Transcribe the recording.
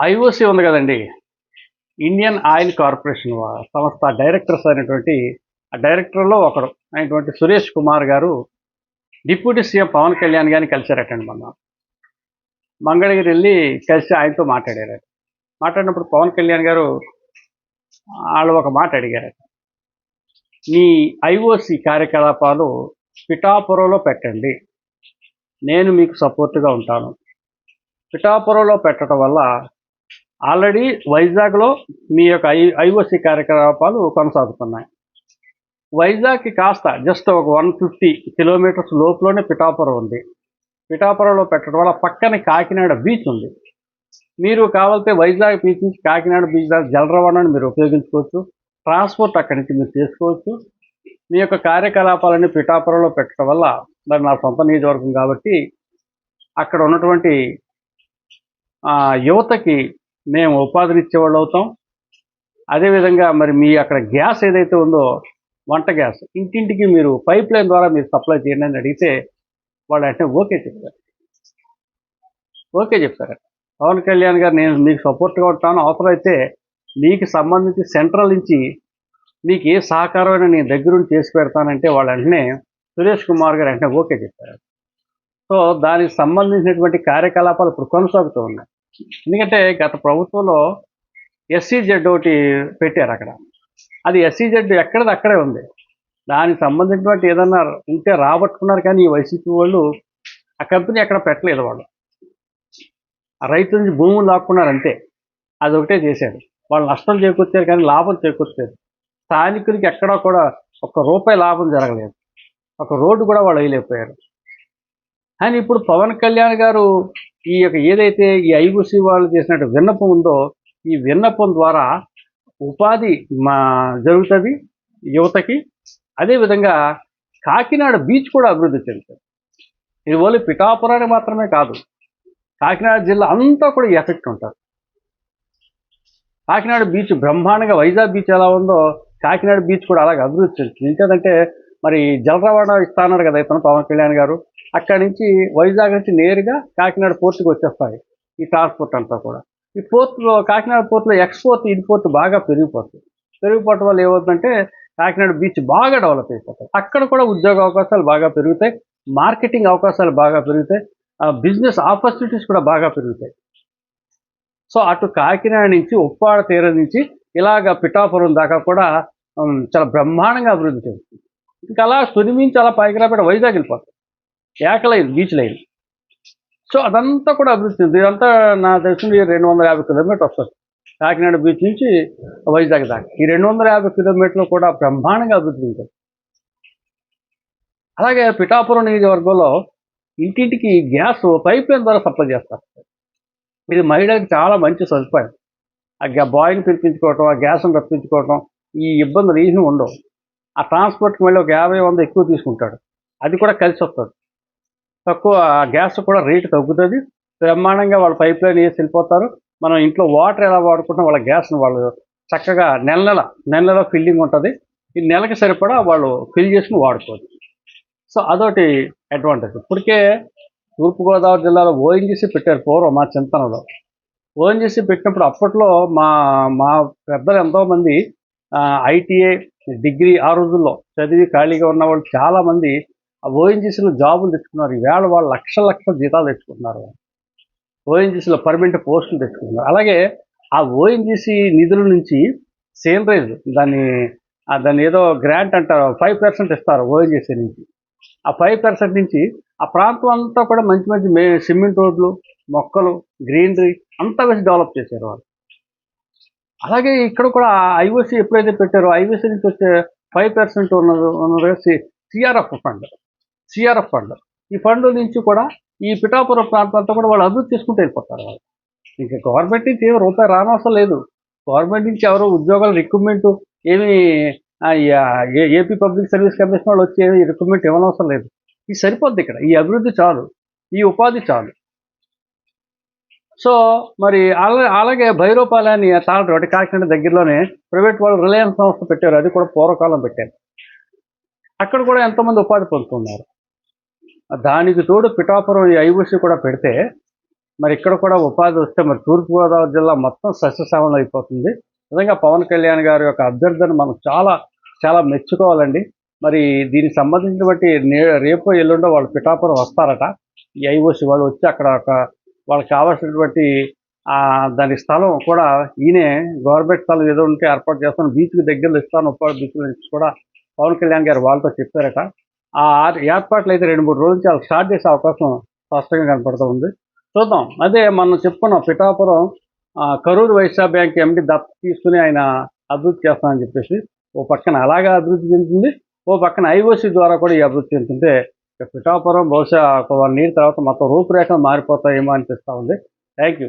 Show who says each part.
Speaker 1: IOC ఉంది కదండి. Indian oil corporation సంస్థ డైరెక్టర్స్ అనేటువంటి ఆ డైరెక్టర్లో ఒకడు అయినటువంటి సురేష్ కుమార్ గారు డిప్యూటీ సీఎం పవన్ కళ్యాణ్ గారిని కలిశారటండి మొన్న. మంగళగిరి వెళ్ళి కలిసి ఆయనతో మాట్లాడారు మాట్లాడినప్పుడు పవన్ కళ్యాణ్ గారు వాళ్ళు ఒక మాట అడిగారట. మీ ఐఓసి కార్యకలాపాలు పిఠాపురంలో పెట్టండి. నేను మీకు సపోర్ట్గా ఉంటాను. పిఠాపురంలో పెట్టడం వల్ల ఆల్రెడీ వైజాగ్లో మీ యొక్క ఐ ఐఓసి కార్యకలాపాలు కొనసాగుతున్నాయి. వైజాగ్కి కాస్త జస్ట్ ఒక వన్ ఫిఫ్టీ కిలోమీటర్స్ లోపులోనే పిఠాపురం ఉంది. పిఠాపురంలో పెట్టడం వల్ల పక్కన కాకినాడ బీచ్ ఉంది. మీరు కావాలంటే వైజాగ్ బీచ్ నుంచి కాకినాడ బీచ్ దాకా జల రవాణాను మీరు ఉపయోగించుకోవచ్చు. ట్రాన్స్పోర్ట్ అక్కడి నుంచి మీరు చేసుకోవచ్చు. మీ యొక్క కార్యకలాపాలన్నీ పిఠాపురంలో పెట్టడం వల్ల మరి నా సొంత నియోజకవర్గం కాబట్టి అక్కడ ఉన్నటువంటి యువతకి మేము ఉపాధినిచ్చేవాళ్ళు అవుతాం. అదేవిధంగా మరి మీ అక్కడ గ్యాస్ ఏదైతే ఉందో వంట గ్యాస్ ఇంటింటికి మీరు పైప్ లైన్ ద్వారా మీరు సప్లై చేయండి అని అడిగితే వాళ్ళు అంటే ఓకే చెప్తారు. ఓకే చెప్తారు. పవన్ కళ్యాణ్ గారు నేను మీకు సపోర్ట్గా ఉంటాను. అవసరమైతే మీకు సంబంధించి సెంట్రల్ నుంచి మీకు ఏ సహకారమైన నేను దగ్గరుండి చేసి పెడతానంటే వాళ్ళు వెంటనే సురేష్ కుమార్ గారు వెంటనే ఓకే చెప్పారు సో దానికి సంబంధించినటువంటి కార్యకలాపాలు ఇప్పుడు కొనసాగుతూ ఉన్నాయి. ఎందుకంటే గత ప్రభుత్వంలో ఎస్సీజెడ్ ఒకటి పెట్టారు అక్కడ. అది ఎస్సీజెడ్ ఎక్కడది అక్కడే ఉంది. దానికి సంబంధించినటువంటి ఏదన్నా ఉంటే రాబట్టుకున్నారు కానీ ఈ వైసీపీ వాళ్ళు ఆ కంపెనీ ఎక్కడ పెట్టలేదు వాళ్ళు. ఆ రైతు నుంచి భూములు లాక్కున్నారు అంతే. అది ఒకటే చేశారు. వాళ్ళు నష్టం చేకూర్చారు కానీ లాభం చేకూర్చారు స్థానికులకి ఎక్కడా కూడా ఒక్క రూపాయి లాభం జరగలేదు. ఒక రోడ్డు కూడా వాళ్ళు వేయలేకపోయారు. కానీ ఇప్పుడు పవన్ కళ్యాణ్ గారు ఈ యొక్క ఏదైతే ఈ ఐబుసి వాళ్ళు చేసినట్టు విన్నపం ఉందో ఈ విన్నపం ద్వారా ఉపాధి మా జరుగుతుంది యువతకి. అదేవిధంగా కాకినాడ బీచ్ కూడా అభివృద్ధి చెందుతుంది. ఇది ఓన్లీ పిఠాపురానికి మాత్రమే కాదు కాకినాడ జిల్లా అంతా కూడా ఎఫెక్ట్ ఉంటుంది. కాకినాడ బీచ్ బ్రహ్మాండంగా వైజాగ్ బీచ్ ఎలా ఉందో కాకినాడ బీచ్ కూడా అలాగే అభివృద్ధి చెందుతుంది. ఎందుకంటే మరి జల రవాణా ఇస్తాన్నారు కదా ఇతను పవన్ కళ్యాణ్ గారు. అక్కడి నుంచి వైజాగ్ నుంచి నేరుగా కాకినాడ పోర్టుకి వచ్చేస్తాయి ఈ ట్రాన్స్పోర్ట్ అంతా కూడా. ఈ పోర్టులో కాకినాడ పోర్టులో ఎక్స్పోర్ట్ ఇంపోర్ట్ బాగా పెరిగిపోతుంది. పెరిగిపోవటం వల్ల ఏమవుతుందంటే కాకినాడ బీచ్ బాగా డెవలప్ అయిపోతుంది అక్కడ కూడా ఉద్యోగ అవకాశాలు బాగా పెరుగుతాయి. మార్కెటింగ్ అవకాశాలు బాగా పెరుగుతాయి. బిజినెస్ ఆపర్చునిటీస్ కూడా బాగా పెరుగుతాయి. సో అటు కాకినాడ నుంచి ఉప్పాడ తీరం నుంచి ఇలాగ పిఠాపురం దాకా కూడా చాలా బ్రహ్మాండంగా అభివృద్ధి చెందుతుంది. ఇంకా అలా సునిమించి అలా పైకి రాబట్టి వైజాగ్ వెళ్ళిపోతుంది ఏకలైన్ బీచ్ లైన్ సో అదంతా కూడా అభివృద్ధి చెంది ఇదంతా నా తెలిసింది రెండు వందల యాభై కిలోమీటర్ వస్తుంది. కాకినాడ బీచ్ నుంచి వైజాగ్ దాకా. ఈ రెండు వందల యాభై కిలోమీటర్లు కూడా బ్రహ్మాండంగా అభివృద్ధి ఉంటుంది అలాగే పిఠాపురం నియోజకవర్గంలో ఇంటింటికి గ్యాస్ పైప్ లైన్ ద్వారా సప్లై చేస్తారు. ఇది మహిళలకు చాలా మంచి సదుపాయం. ఆ గ్యా బాయ్ని పిలిపించుకోవటం ఆ గ్యాస్ను రప్పించుకోవటం ఈ ఇబ్బందులు ఏమీ ఉండవు. ఆ ట్రాన్స్పోర్ట్కి మళ్ళీ ఒక యాభై వంద ఎక్కువ తీసుకుంటాడు. అది కూడా కలిసి వస్తుంది. తక్కువ గ్యాస్ కూడా రేటు తగ్గుతుంది. బ్రహ్మాండంగా వాళ్ళు పైప్ లైన్ వేసి వెళ్ళిపోతారు. మనం ఇంట్లో వాటర్ ఎలా వాడుకుంటాం వాళ్ళ గ్యాస్ని వాళ్ళు చక్కగా నెల నెల నెల నెల ఫిల్లింగ్ ఉంటుంది. ఈ నెలకి సరిపడా వాళ్ళు ఫిల్ చేసుకుని వాడుకోవచ్చు. సో అదొకటి అడ్వాంటేజ్. ఇప్పటికే తూర్పుగోదావరి జిల్లాలో ఓఎన్జీసీ పెట్టారు పూర్వం మా చింతనలో. ఓఎన్జీసీ పెట్టినప్పుడు అప్పట్లో మా మా పెద్దలు ఎంతోమంది ఐటీఐ డిగ్రీ ఆ రోజుల్లో చదివి ఖాళీగా ఉన్న వాళ్ళు చాలామంది ఓఎన్జీసీలో జాబులు తెచ్చుకున్నారు. ఈవేళ వాళ్ళు లక్ష లక్షల జీతాలు తెచ్చుకుంటున్నారు ఓఎన్జీసీలో పర్మనెంట్ పోస్టులు తెచ్చుకుంటున్నారు. అలాగే ఆ ఓఎన్జీసీ నిధుల నుంచి సేనరైజ్ దాన్ని దాన్ని ఏదో గ్రాంట్ అంటారు ఫైవ్ పర్సెంట్ ఇస్తారు ఓఎన్జీసీ నుంచి. ఆ ఫైవ్ పర్సెంట్ నుంచి ఆ ప్రాంతం అంతా కూడా మంచి మంచి మే సిమెంట్ రోడ్లు మొక్కలు గ్రీనరీ అంతా వేసి డెవలప్ చేశారు వాళ్ళు. అలాగే ఇక్కడ కూడా ఐఓసి ఎప్పుడైతే పెట్టారో ఐఓసీ నుంచి వచ్చే ఫైవ్ పర్సెంట్ ఉన్నది ఉన్నది సిఆర్ఎఫ్ ఫండ్. సిఆర్ఎఫ్ ఫండ్ ఈ ఫండ్ నుంచి కూడా ఈ పిఠాపురం ప్రాంతం అంతా కూడా వాళ్ళు అభివృద్ధి చేసుకుంటూ వెళ్ళిపోతారు వాళ్ళు. ఇంకా గవర్నమెంట్ నుంచి ఏమి రూపాయి రానవసరం లేదు. గవర్నమెంట్ నుంచి ఎవరో ఉద్యోగాల రిక్రూట్మెంట్ ఏమి A- AP public service commission వాళ్ళు వచ్చి ఏమి రిక్రూట్మెంట్ ఇవ్వనవసరం లేదు. ఇది సరిపోద్ది ఇక్కడ. ఈ అభివృద్ధి చాలు. ఈ ఉపాధి చాలు. సో మరి అలా అలాగే భైరోపాలని తాళ ఒకటి కాకినాడ దగ్గరలోనే ప్రైవేట్ వాళ్ళు రిలయన్స్ సంస్థ పెట్టారు. అది కూడా పూర్వకాలం పెట్టారు. అక్కడ కూడా ఎంతోమంది ఉపాధి పొందుతున్నారు. దానికి తోడు పిఠాపురం ఈ ఐఓసి కూడా పెడితే మరి ఇక్కడ కూడా ఉపాధి వస్తే మరి తూర్పుగోదావరి జిల్లా మొత్తం సస్యశ్యామలం అయిపోతుంది. నిజంగా పవన్ కళ్యాణ్ గారి యొక్క అభ్యర్థన మనం చాలా చాలా మెచ్చుకోవాలండి. మరి దీనికి సంబంధించినటువంటి నే రేపు ఎల్లుండో వాళ్ళు పిఠాపురం వస్తారట. ఈ ఐఓసి వాళ్ళు వచ్చి అక్కడ ఒక వాళ్ళకి కావాల్సినటువంటి దాని స్థలం కూడా ఈయనే గవర్నమెంట్ స్థలం ఏదో ఉంటే ఏర్పాటు చేస్తాను. బీచ్కి దగ్గరలో ఇస్తాను. ఉప్పాడు బీచ్ నుంచి కూడా పవన్ కళ్యాణ్ గారు వాళ్ళతో చెప్పారట. ఆ ఏర్పాట్లు అయితే రెండు మూడు రోజుల నుంచి వాళ్ళు స్టార్ట్ చేసే అవకాశం స్పష్టంగా కనపడుతూ ఉంది. చూద్దాం. అదే మనం చెప్పుకున్నాం పిఠాపురం కరూరు వైశ్య బ్యాంక్ ఎండి దత్త తీసుకుని ఆయన అభివృద్ధి చేస్తానని చెప్పేసి ఓ పక్కన అలాగా అభివృద్ధి చెందుతుంది. ఓ పక్కన ఐఓసి ద్వారా కూడా ఈ అభివృద్ధి చెందుతుంటే పిఠాపురం బహుశా ఒక వన్ ఇయర్ తర్వాత మొత్తం రూపురేఖలు మారిపోతాయేమో అనిపిస్తూ ఉంది. Thank you